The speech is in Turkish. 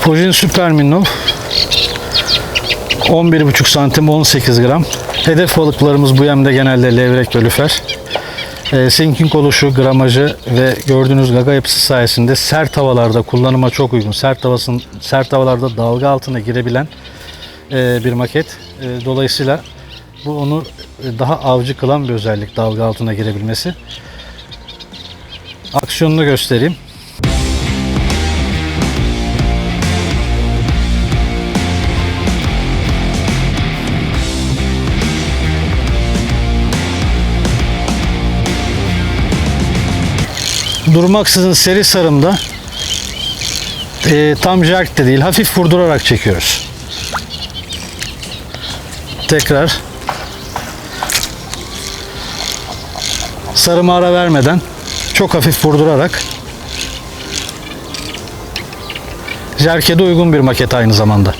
Fujin Super Minnow 11,5 santim 18 gram. Hedef balıklarımız bu yemde genelde levrek ve lüfer. E, sinking oluşu, gramajı ve gördüğünüz gaga yapısı sayesinde sert havalarda kullanıma çok uygun. Sert havasın, sert havalarda dalga altına girebilen e, bir maket. E, dolayısıyla bu onu daha avcı kılan bir özellik dalga altına girebilmesi. Aksiyonunu göstereyim. Durmaksızın seri sarımda e, tam jerk de değil hafif vurdurarak çekiyoruz. Tekrar sarıma ara vermeden çok hafif vurdurarak jerke de uygun bir maket aynı zamanda.